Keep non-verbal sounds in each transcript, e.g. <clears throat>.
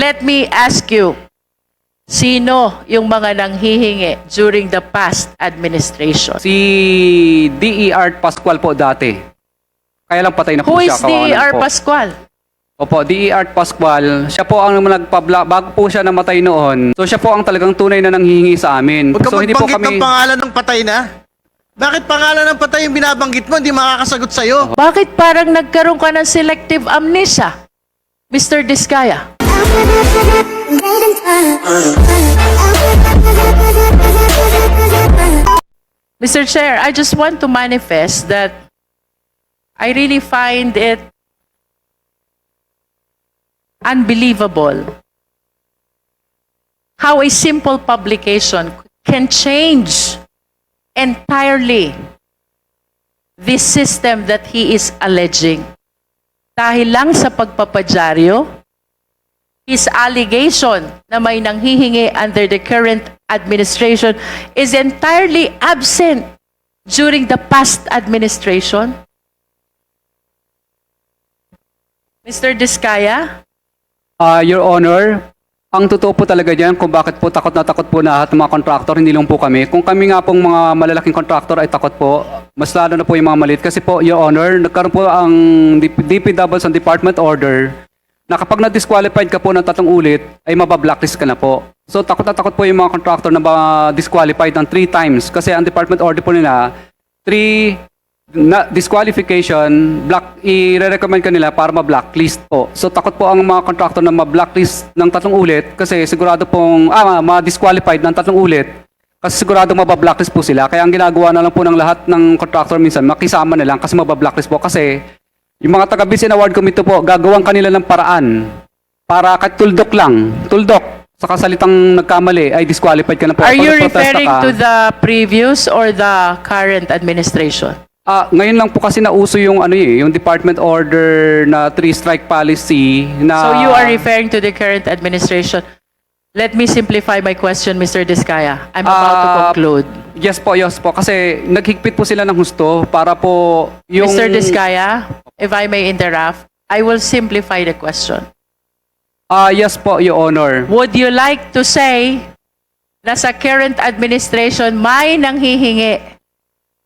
Let me ask you, sino yung mga nanghihingi during the past administration? Si D.E. Art Pascual po dati. Kaya lang patay na po Who siya. is kawawa the na R. po. Pascual? Opo, D.E. Art Pascual. Siya po ang nagpabla bago po siya namatay noon. So siya po ang talagang tunay na nanghihingi sa amin. Huwag ka so hindi po magbanggit kami ng pangalan ng patay na. Bakit pangalan ng patay yung binabanggit mo? Hindi makakasagot sa'yo. Bakit parang nagkaroon ka ng selective amnesia, Mr. Diskaya? Mr. Chair, I just want to manifest that I really find it unbelievable how a simple publication can change entirely this system that he is alleging. Dahil lang sa pagpapadyaryo, his allegation na may nanghihingi under the current administration is entirely absent during the past administration. Mr. Diskaya? Ah, Your Honor, ang totoo po talaga diyan kung bakit po takot na takot po lahat ng mga contractor, hindi lang po kami. Kung kami nga pong mga malalaking contractor ay takot po, mas lalo na po yung mga maliit. Kasi po, Your Honor, nagkaroon po ang DP ang department order na kapag na-disqualified ka po ng tatlong ulit, ay mabablacklist ka na po. So takot na takot po yung mga contractor na ma-disqualified ng three times. Kasi ang department order po nila, three na disqualification, black, i-recommend ka nila para ma-blacklist po. So takot po ang mga contractor na ma-blacklist ng tatlong ulit kasi sigurado pong, ah, ma-disqualified ng tatlong ulit kasi sigurado mabablacklist po sila. Kaya ang ginagawa na lang po ng lahat ng contractor minsan, makisama na lang kasi mabablacklist po. Kasi yung mga taga-Bisin Award Committee po, gagawang kanila ng paraan para kahit tuldok lang, tuldok, sa kasalitang nagkamali ay disqualified ka na po. Are Pag you referring ka- to the previous or the current administration? Ah, ngayon lang po kasi nauso yung ano eh, yung department order na three strike policy na So you are referring to the current administration. Let me simplify my question, Mr. Diskaya. I'm about to Ah, conclude. Yes po, yes po kasi naghigpit po sila ng husto para po yung Mr. Diskaya, if I may interrupt, I will simplify the question. Ah, yes po, your honor. Would you like to say na sa current administration may nanghihingi,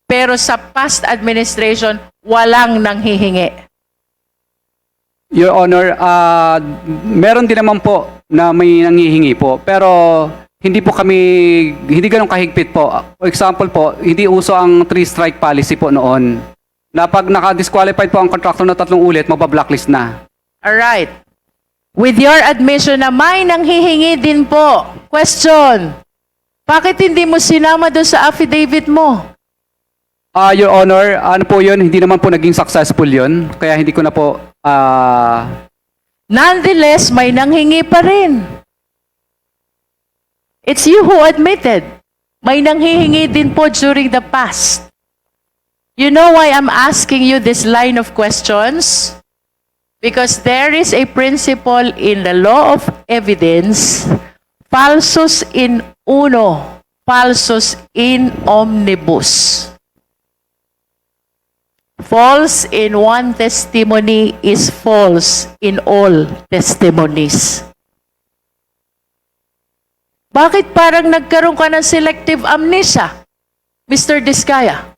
pero sa past administration walang nanghihingi? Your honor, ah meron din naman po na may nangihingi po pero hindi po kami hindi ganun kahigpit po. For example po, hindi uso ang three strike policy po noon. Na pag naka-disqualified po ang contractor na tatlong ulit, mabablacklist na. Alright. With your admission na may nanghihingi din po. Question. Bakit hindi mo sinama doon sa affidavit mo? Ah, Your Honor, ano po yun? Hindi naman po naging successful yun. Kaya hindi ko na po, ah, Nonetheless, may nanghingi pa rin. It's you who admitted. May nanghihingi din po during the past. You know why I'm asking you this line of questions? Because there is a principle in the law of evidence, falsus in uno, falsus in omnibus. False in one testimony is false in all testimonies. Bakit parang nagkaroon ka ng selective amnesia, Mr. Diskaya?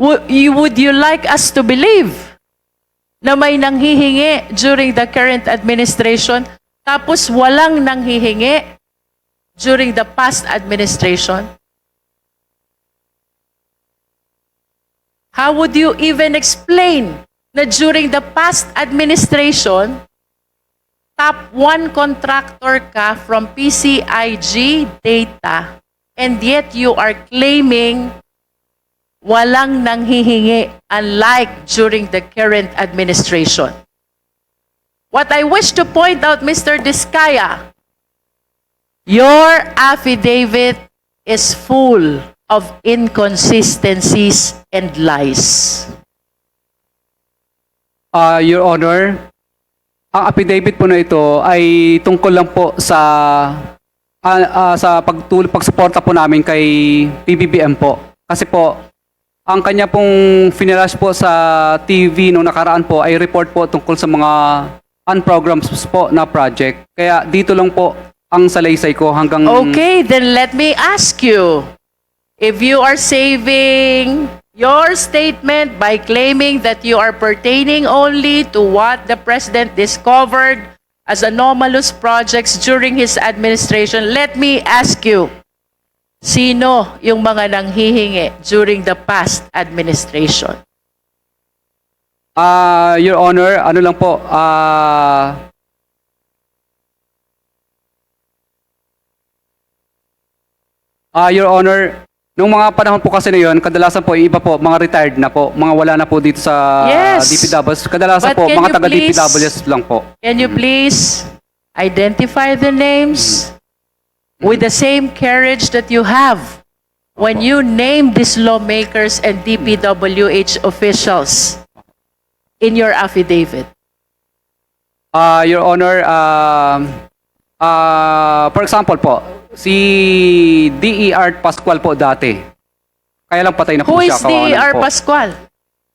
Would you, like us to believe na may nanghihingi during the current administration tapos walang nanghihingi during the past administration? How would you even explain na during the past administration, top one contractor ka from PCIG data and yet you are claiming walang nanghihingi unlike during the current administration? What I wish to point out, Mr. Diskaya, your affidavit is full of inconsistencies and lies. ah, Your Honor, ang affidavit po na ito ay tungkol lang po sa ah, ah, sa pagtul pagsuporta po namin kay PBBM po. Kasi po, ang kanya pong finilash po sa TV nung nakaraan po ay report po tungkol sa mga unprograms po na project. Kaya dito lang po ang salaysay ko hanggang... Okay, then let me ask you. If you are saving your statement by claiming that you are pertaining only to what the President discovered as anomalous projects during his administration, let me ask you, sino yung mga nanghihingi during the past administration? Ah, Your Honor, ano lang po, ah... Ah, Your Honor, nung mga panahon po kasi na yun, kadalasan po, yung iba po, mga retired na po, mga wala na po dito sa Yes. DPWs. Kadalasan But po, can mga you taga please- DPWs lang po. Can you please identify the names with the same courage that you have when you name these lawmakers and DPWH officials in your affidavit? Ah, Your Honor, ah, ah, for example po, si D.E. Art Pascual po dati. Kaya lang patay na po Who siya. is kawawa naman D.R. po. Pascual?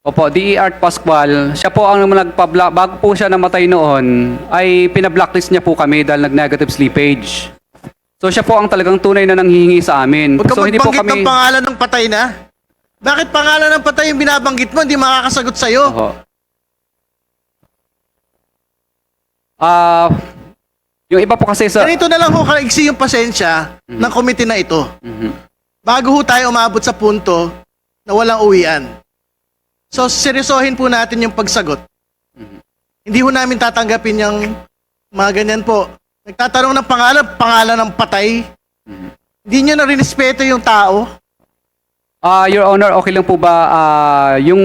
Opo, D.E. Art Pascual, siya po ang nagpabla bago po siya namatay noon, ay pinablacklist niya po kami dahil nag-negative slippage. So siya po ang talagang tunay na nanghihingi sa amin. Huwag ka so hindi po magbanggit kami... ng pangalan ng patay na. Bakit pangalan ng patay yung binabanggit mo? Hindi makakasagot sa'yo. Ah, yung iba po kasi sa... Ganito na lang ho kaigsi yung pasensya ng komite na ito. Mhm. Bago ho tayo umabot sa punto na walang uwian. So, seryosohin po natin yung pagsagot. Hindi ho namin tatanggapin yung mga ganyan po. Nagtatanong ng pangalan, pangalan ng patay. Hindi nyo na rinespeto yung tao. Ah, Your Honor, okay lang po ba ah, yung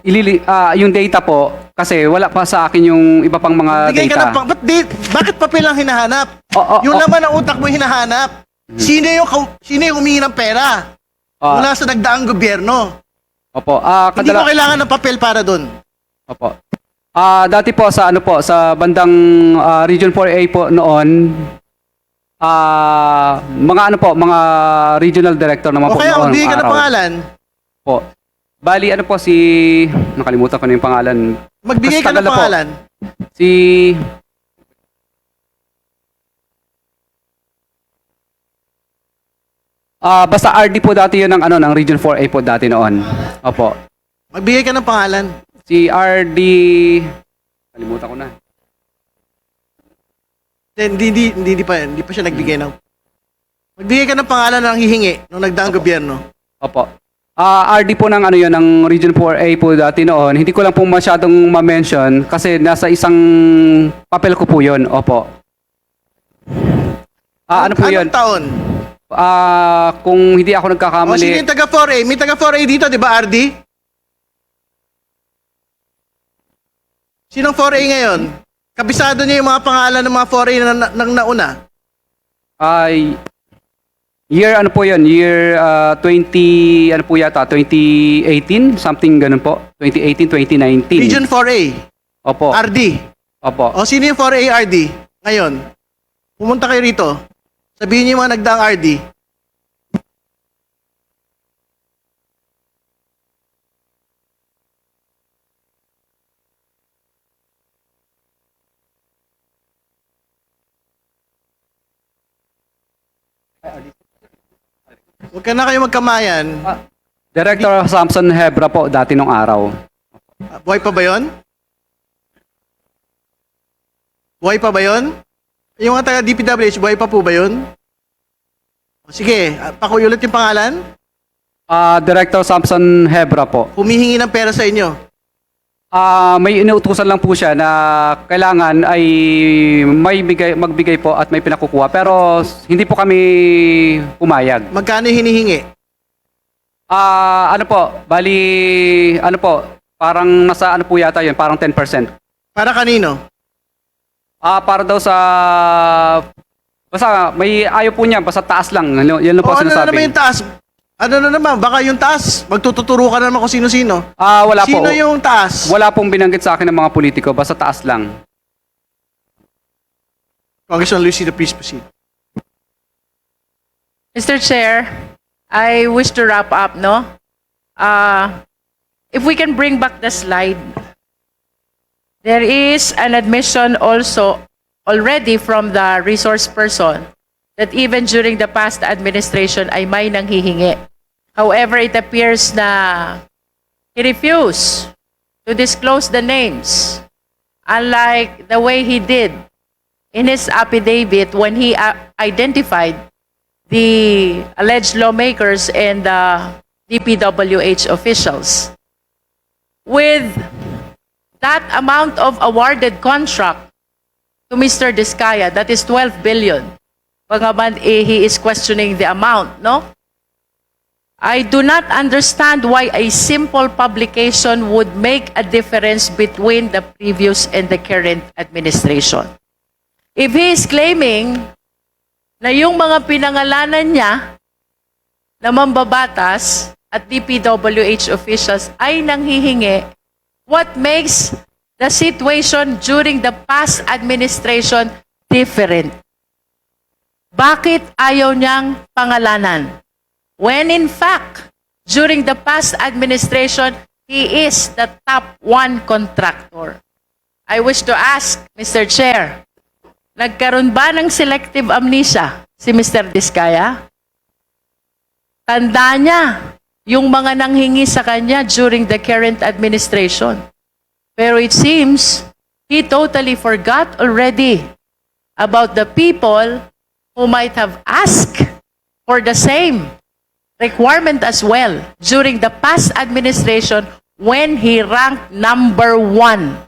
ilili ah, yung data po kasi wala pa sa akin yung iba pang mga Bigay ka data. ng pang... Ba't di, bakit papel ang hinahanap? Oh, oh, yung oh. laman ng utak mo hinahanap. Sino yung, kau- sino yung humingi ng pera? Ah, Mula sa nagdaang gobyerno. Opo. Ah, Hindi mo kailangan ng papel para doon. Opo. Ah, dati po sa ano po sa bandang ah, Region 4A po noon ah mga ano po, mga regional director naman O po kaya noon. magbigay ka ng araw pangalan. Po. Bali ano po si nakalimutan ko na yung pangalan. Magbigay ka tagal ng na po. pangalan. Si Ah, basta RD po dati 'yun ng ano ng Region 4A po dati noon. Opo. Magbigay ka ng pangalan. Si RD Kalimutan ko na. Hindi, hindi, hindi, hindi pa, hindi pa siya nagbigay ng... Magbigay ka ng pangalan ng hihingi nung nagdaang gobyerno. Opo. Ah, RD po ng ano 'yon ng Region 4A po dati noon. Hindi ko lang po masyadong ma-mention kasi nasa isang papel ko po 'yon. Opo. Ah, ano po Anong 'yon? taon? Ah, kung hindi ako O sino nagkakamali. yung taga 4A? May taga 4A dito, di ba, RD? Sinong 4A ngayon? Kabisado niya yung mga pangalan ng mga 4A na, na, nang nauna. Ay year ano po 'yon? Year ah, 20 ano po yata 2018, something ganun po. 2018, 2019. Region 4A. Opo. RD. Opo. O sino yung 4A RD ngayon? Pumunta kayo rito. Sabihin niyo yung mga nagdaang RD. Huwag ka na kayo magkamayan. Director Samson Hebra po dati nung araw. Ah, Buhay pa ba yon? Buhay pa ba yon? Yung mga taga DPWH, buhay pa po ba yon? O, Sige, ah, pakuyulit yung pangalan. Ah, Director Samson Hebra po. Humihingi ng pera sa inyo. Ah, may inuutusan lang po siya na kailangan ay may bigay, magbigay po at may pinakukuha pero hindi po kami pumayag. Magkano hinihingi? Ah, ano po, bali ano po, parang nasa ano po yata 'yun, parang 10%. Para kanino? Ah, para daw sa basta may ayaw po niya, basta taas lang. Yan lang O po ano na sinasabi. naman yung taas? Ano na naman? Baka yung taas, magtututuro ka na naman kung sino-sino. Ah, wala po. Sino yung taas? Wala pong binanggit sa akin ng mga politiko, basta taas lang. Congressman Lucy, please proceed. Mr. Chair, I wish to wrap up, no? Uh, if we can bring back the slide. there is an admission also already from the resource person that even during the past administration ay may nanghihingi. However, it appears na he refused to disclose the names, unlike the way he did in his affidavit when he uh, identified the alleged lawmakers and the DPWH officials. With that amount of awarded contract to Mr. Diskaya, that is 12 billion. Pagaman, eh, he is questioning the amount, no? I do not understand why a simple publication would make a difference between the previous and the current administration. If he is claiming na yung mga pinangalanan niya na mambabatas at DPWH officials ay nanghihingi, what makes the situation during the past administration different? Bakit ayaw niyang pangalanan? When in fact, during the past administration, he is the top one contractor. I wish to ask, Mr. Chair, nagkaroon ba ng selective amnesia si Mr. Diskaya? Tanda niya yung mga nanghingi sa kanya during the current administration. Pero it seems he totally forgot already about the people who might have asked for the same requirement as well during the past administration when he ranked number one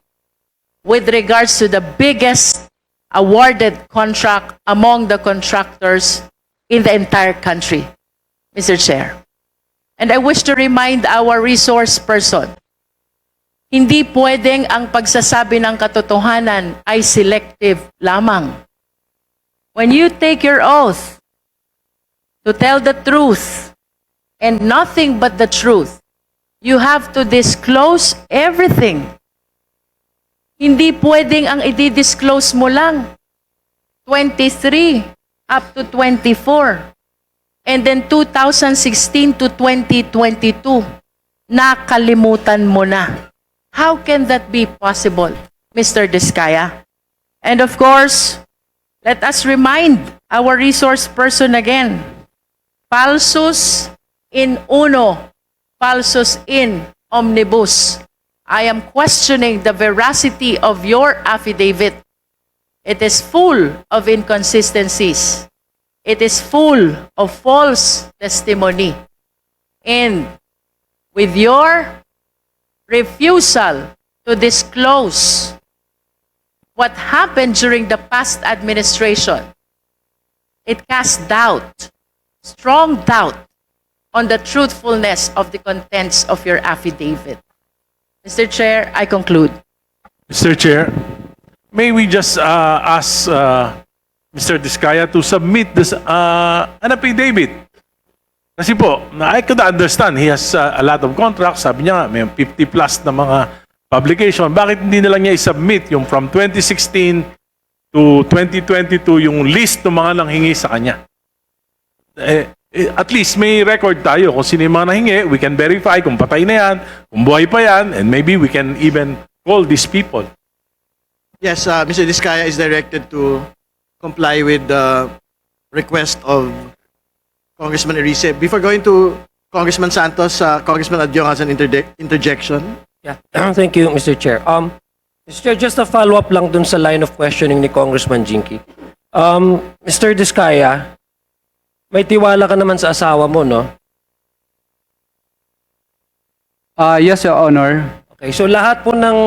with regards to the biggest awarded contract among the contractors in the entire country, Mr. Chair. And I wish to remind our resource person, hindi pwedeng ang pagsasabi ng katotohanan ay selective lamang. When you take your oath to tell the truth and nothing but the truth, you have to disclose everything. Hindi pwedeng ang i-disclose mo lang 23 up to 24. And then 2016 to 2022, nakalimutan mo na. How can that be possible, Mr. Diskaya? And of course, let us remind our resource person again. Falsus in uno, falsus in omnibus. I am questioning the veracity of your affidavit. It is full of inconsistencies. It is full of false testimony. And with your refusal to disclose what happened during the past administration, it casts doubt, strong doubt, on the truthfulness of the contents of your affidavit. Mr. Chair, I conclude. Mr. Chair, may we just uh, ask uh, Mr. Diskaya to submit this uh, an affidavit? Kasi po, I could understand, he has uh, a lot of contracts. Sabi niya may 50 plus na mga publication. Bakit hindi na lang niya i-submit yung from 2016 to 2022 yung list ng mga nanghingi sa kanya? Eh, eh, at least may record tayo kung sino yung mga nahingi. We can verify kung patay na yan, kung buhay pa yan, and maybe we can even call these people. Yes, uh, Mr. Diskaya is directed to comply with the request of Congressman Erice. Before going to Congressman Santos, uh, Congressman Adyong has an interde- interjection. Yeah, <clears throat> thank you, Mr. Chair. Um, Mr. Chair, just a follow-up lang dun sa line of questioning ni Congressman Jinky. Um, Mr. Diskaya, may tiwala ka naman sa asawa mo, no? Ah, yes, Your Honor. Okay, so lahat po ng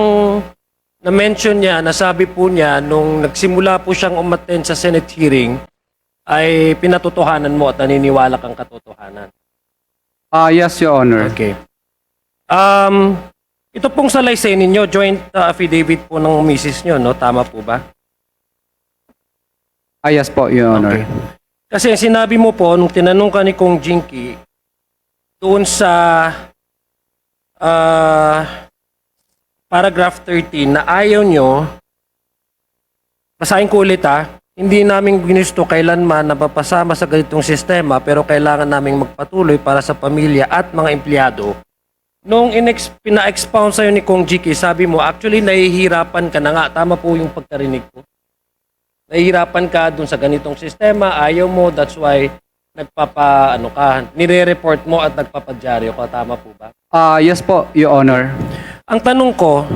na-mention niya, nasabi po niya nung nagsimula po siyang umattend sa Senate hearing, ay pinatotohanan mo at naniniwala kang katotohanan. Ah, yes, Your Honor. Okay. Um, ito pong salaysay ninyo, joint uh, affidavit po ng misis nyo, no? Tama po ba? Ah, yes po, Your Honor. Okay. Kasi sinabi mo po, nung tinanong ka ni Kong Jinky, doon sa ah, paragraph 13 na ayaw nyo, basahin ko ulit ha, hindi namin ginusto kailanman na mapasama sa ganitong sistema pero kailangan naming magpatuloy para sa pamilya at mga empleyado nung inex, pina-expound sa'yo ni Kong Jiki, sabi mo, actually, nahihirapan ka na nga. Tama po yung pagkarinig ko. Nahihirapan ka dun sa ganitong sistema, ayaw mo, that's why nagpapa, ano ka, nire-report mo at nagpapadyaryo ka. Tama po ba? Ah, yes po, Your Honor. Ang tanong ko,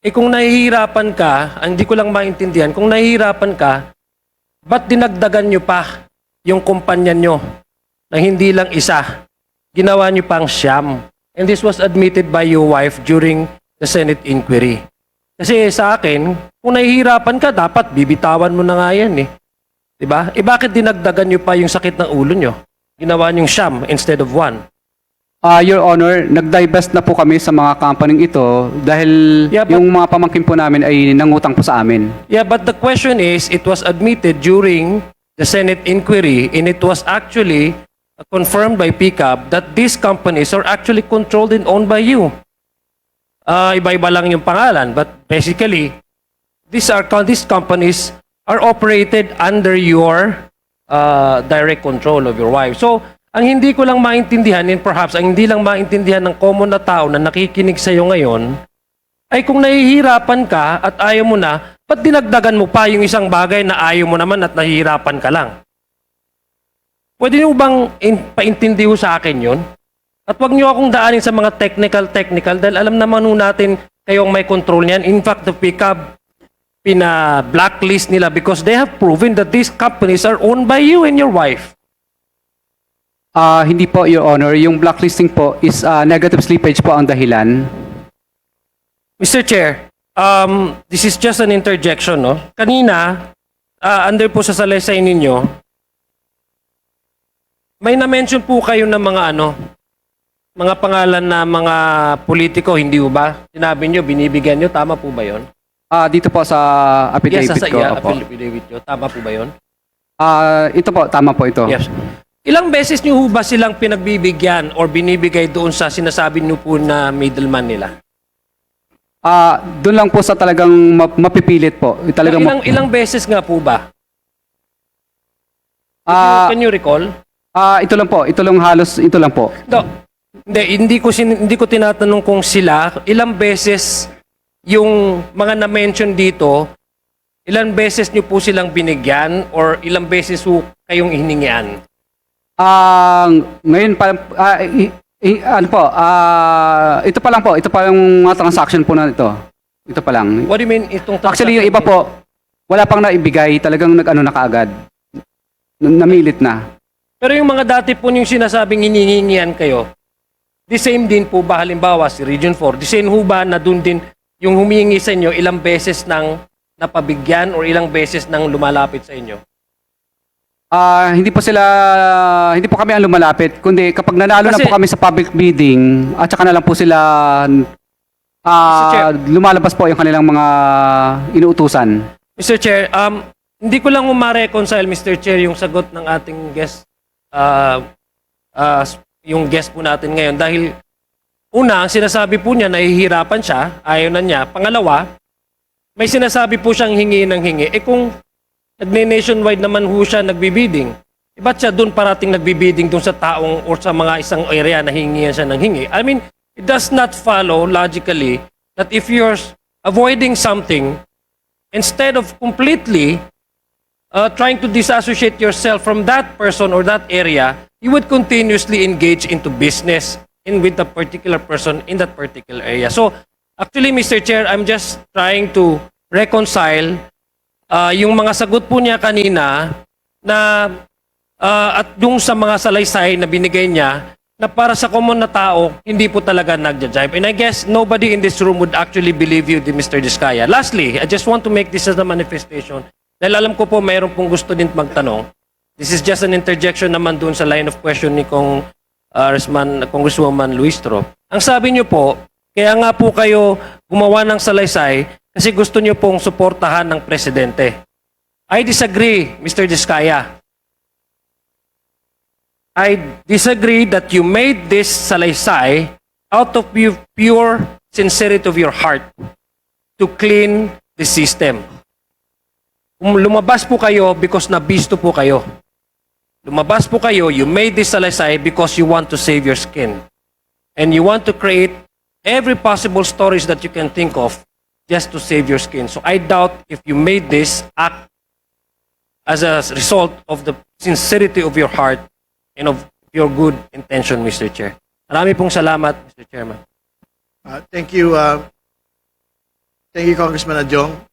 eh kung nahihirapan ka, ang hindi ko lang maintindihan, kung nahihirapan ka, ba't dinagdagan nyo pa yung kumpanya nyo na hindi lang isa? Ginawa nyo pang siyam. And this was admitted by your wife during the Senate inquiry. Kasi sa akin, kung nahihirapan ka, dapat bibitawan mo na nga yan eh. Diba? Eh bakit dinagdagan nyo pa yung sakit ng ulo nyo? Ginawa nyo siyam instead of one. Ah, Your Honor, nag-divest na po kami sa mga company ito dahil Yeah, but- yung mga pamangkin po namin ay nangutang po sa amin. Yeah, but the question is, it was admitted during the Senate inquiry and it was actually uh, confirmed by PCAB that these companies are actually controlled and owned by you. Uh, iba-iba lang yung pangalan, but basically, these are these companies are operated under your uh, direct control of your wife. So, ang hindi ko lang maintindihan, and perhaps ang hindi lang maintindihan ng common na tao na nakikinig sa iyo ngayon, ay kung nahihirapan ka at ayaw mo na, ba't dinagdagan mo pa yung isang bagay na ayaw mo naman at nahihirapan ka lang? Pwede niyo bang in, paintindi ho sa akin yon? At wag niyo akong daanin sa mga technical-technical dahil alam naman ho natin kayong may control niyan. In fact, the pickup, pina-blacklist nila because they have proven that these companies are owned by you and your wife. Ah, hindi po, Your Honor. Yung blacklisting po is ah, negative slippage po ang dahilan. Mr. Chair, um, this is just an interjection, no? Kanina, ah, under po sa salaysay ninyo, may na-mention po kayo ng mga ano, mga pangalan na mga politiko, hindi po ba? Sinabi nyo, binibigyan nyo, tama po ba yon? Ah, dito po sa affidavit Yes, sa ko. iya, opo. affidavit nyo, tama po ba yon? Ah, ito po, tama po ito. Yes. Ilang beses nyo ho ba silang pinagbibigyan or binibigay doon sa sinasabi nyo po na middleman nila? Ah, doon lang po sa talagang ma- mapipilit po. Talagang ilang, ilang beses nga po ba? Ah, Can you recall? Ah, ito lang po. Ito lang halos ito lang po. No. Hindi, hindi ko sin- hindi ko tinatanong kung sila ilang beses yung mga na-mention dito, ilang beses niyo po silang binigyan or ilang beses po kayong hiningian? Ah, ngayon pa ah, i- i- ano po? Ah, ito pa lang po. Ito pa yung mga transaction po na ito. Ito pa lang. What do you mean itong Actually, yung iba po, wala pang naibigay. Talagang nag-ano na kaagad. N- Namilit na. Pero yung mga dati po yung sinasabing hinihingian kayo, the same din po ba halimbawa si Region 4, the same ho ba na dun din yung humihingi sa inyo ilang beses nang napabigyan or ilang beses nang lumalapit sa inyo? Ah, hindi po sila hindi po kami ang lumalapit, kundi kapag nanalo Kasi- na po kami sa public bidding, at saka na lang po sila Mr. ah lumalabas po yung kanilang mga inuutusan. Mr. Chair, um, hindi ko lang ma-reconcile, Mr. Chair, yung sagot ng ating guest, uh, uh, yung guest po natin ngayon. Dahil, una, ang sinasabi po niya, nahihirapan siya, ayaw na niya. Pangalawa, may sinasabi po siyang hingi ng hingi. Eh kung nagne-nationwide naman ho siya nagbibidding, eh ba't siya doon parating nagbibidding doon sa taong or sa mga isang area na hingihan siya ng hingi? I mean, it does not follow logically that if you're avoiding something, instead of completely uh, trying to disassociate yourself from that person or that area, you would continuously engage into business in with the particular person in that particular area. So, actually, Mr. Chair, I'm just trying to reconcile uh, yung mga sagot po niya kanina na uh, at yung sa mga salaysay na binigay niya na para sa common na tao, hindi po talaga nagja-jive. And I guess nobody in this room would actually believe you, Mr. Diskaya. Lastly, I just want to make this as a manifestation. Dahil alam ko po, mayroon pong gusto din magtanong. This is just an interjection naman dun sa line of question ni Kong uh, Resman, Congresswoman Luistro. Ang sabi niyo po, kaya nga po kayo gumawa ng salaysay kasi gusto niyo pong suportahan ng presidente. I disagree, Mr. Diskaya. I disagree that you made this salaysay out of pu- pure sincerity of your heart to clean the system. Kung lumabas po kayo because nabisto po kayo. Lumabas po kayo, you made this salaysay because you want to save your skin. and you want to create every possible stories that you can think of just to save your skin. So I doubt if you made this act as a result of the sincerity of your heart and of your good intention, Mr. Chair. Marami pong salamat, Mr. Chairman. Uh, thank you, uh, thank you, Congressman Adjong.